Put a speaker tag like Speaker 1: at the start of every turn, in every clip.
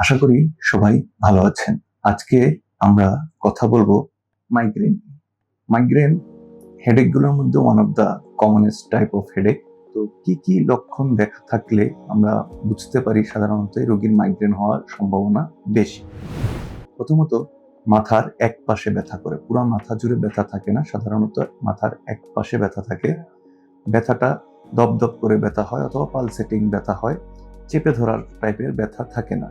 Speaker 1: আশা করি সবাই ভালো আছেন। আজকে আমরা কথা বলব মাইগ্রেন মাইগ্রেন হেডেকগুলোর মধ্যে one of the commonest type of headache তো কি কি লক্ষণ দেখা, থাকলে আমরা বুঝতে পারি সাধারণত রোগীর মাইগ্রেন হওয়ার সম্ভাবনা বেশি। প্রথমত, মাথার এক পাশে ব্যথা করে। পুরো মাথা জুড়ে ব্যথা থাকে না, সাধারণত মাথার এক পাশে ব্যথা থাকে। ব্যথাটা দপদপ করে ব্যথা হয় অথবা পালসেটিং ব্যথা হয়। চেপে ধরার টাইপের ব্যথা থাকে না।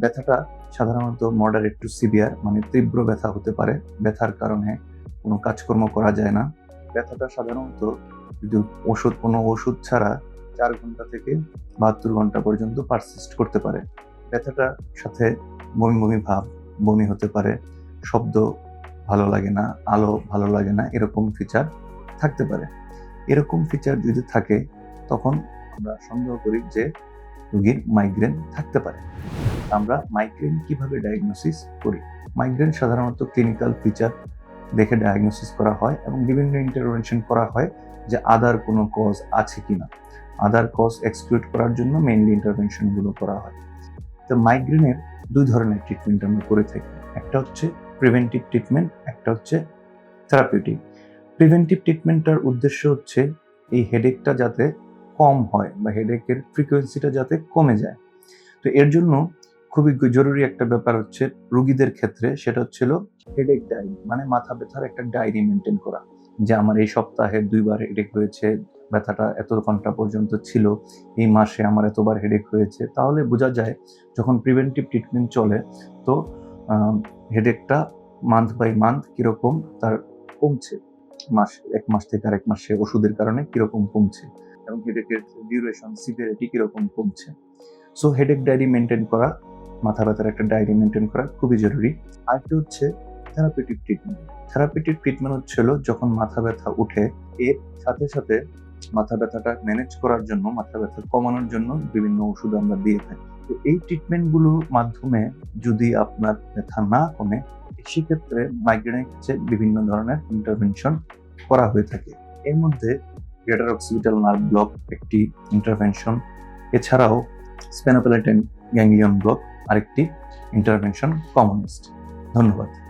Speaker 1: ব্যথাটা সাধারণত মডারেট টু সিভিয়ার মানে তীব্র ব্যথা হতে পারে। ব্যথার কারণে কোনো কাজকর্ম করা যায় না। ব্যথাটা সাধারণত যদি ওষুধ, কোনো ওষুধ ছাড়া চার ঘণ্টা থেকে বাহাত্তর ঘণ্টা পর্যন্ত পারসিস্ট করতে পারে। ব্যথাটার সাথে বমি বমি ভাব, বমি হতে পারে। শব্দ ভালো লাগে না, আলো ভালো লাগে না, এরকম ফিচার থাকতে পারে। এরকম ফিচার যদি থাকে, তখন আমরা সন্দেহ করি যে রোগীর মাইগ্রেন থাকতে পারে। আমরা মাইগ্রেন কীভাবে ডায়াগনোসিস করি? মাইগ্রেন সাধারণত ক্লিনিক্যাল ফিচার দেখে ডায়াগনোসিস করা হয় এবং বিভিন্ন ইন্টারভেনশন করা হয় যে আদার কোনো কজ আছে কিনা। আদার কজ এক্সক্লুড করার জন্য মেইনলি ইন্টারভেনশনগুলো করা হয়। তো মাইগ্রেনের দুই ধরনের ট্রিটমেন্ট আমরা করে থাকি। একটা হচ্ছে প্রিভেন্টিভ ট্রিটমেন্ট একটা হচ্ছে থেরাপিউটিক প্রিভেন্টিভ ট্রিটমেন্টটার উদ্দেশ্য হচ্ছে এই হেডেকটা যাতে কম হয় বা হেডেকের ফ্রিকোয়েন্সিটা যাতে কমে যায়। তো এর জন্য খুবই জরুরি একটা ব্যাপার হচ্ছে রুগীদের ক্ষেত্রে, সেটা হচ্ছিল হেডেক ডায়েরি মানে মাথা ব্যথার একটা ডায়েরি মেনটেন করা। যে আমার এই সপ্তাহে দুইবার হেডেক হয়েছে ব্যথাটা এত ঘণ্টা পর্যন্ত ছিল, এই মাসে আমার এতবার হেডেক হয়েছে। তাহলে বোঝা যায় যখন প্রিভেন্টিভ ট্রিটমেন্ট চলে, তো হেডেকটা মান্থ বাই মান্থ কীরকম তার কমছে। মাস, এক মাস থেকে আরেক মাসে ওষুধের কারণে কীরকম কমছে, এবং হেডেকের ডিউরেশন সিভিয়ারিটি কীরকম কমছে। সো হেডেক ডায়েরি মেনটেন করা মাথা ব্যথার একটা ডায়েরি মেনটেন করা খুবই জরুরি। আরেকটা হচ্ছে থেরাপিটিক ট্রিটমেন্ট থেরাপিটিক ট্রিটমেন্ট হচ্ছিল যখন মাথা ব্যথা উঠে, এর সাথে সাথে মাথা ব্যথাটা ম্যানেজ করার জন্য, মাথা ব্যথা কমানোর জন্য বিভিন্ন ওষুধ আমরা দিয়ে থাকি। তো এই ট্রিটমেন্টগুলোর মাধ্যমে যদি আপনার ব্যথা না কমে, সেক্ষেত্রে মাইগ্রেনের ক্ষেত্রে বিভিন্ন ধরনের ইন্টারভেনশন করা হয়ে থাকে। এর মধ্যে গ্রেটার অক্সিপিটাল নার্ভ ব্লক একটি ইন্টারভেনশন এছাড়াও স্পেনোপ্যালেটেন গ্যাংলিয়ন ব্লক আরেকটি ইন্টারভেনশন কমনিস্ট ধন্যবাদ।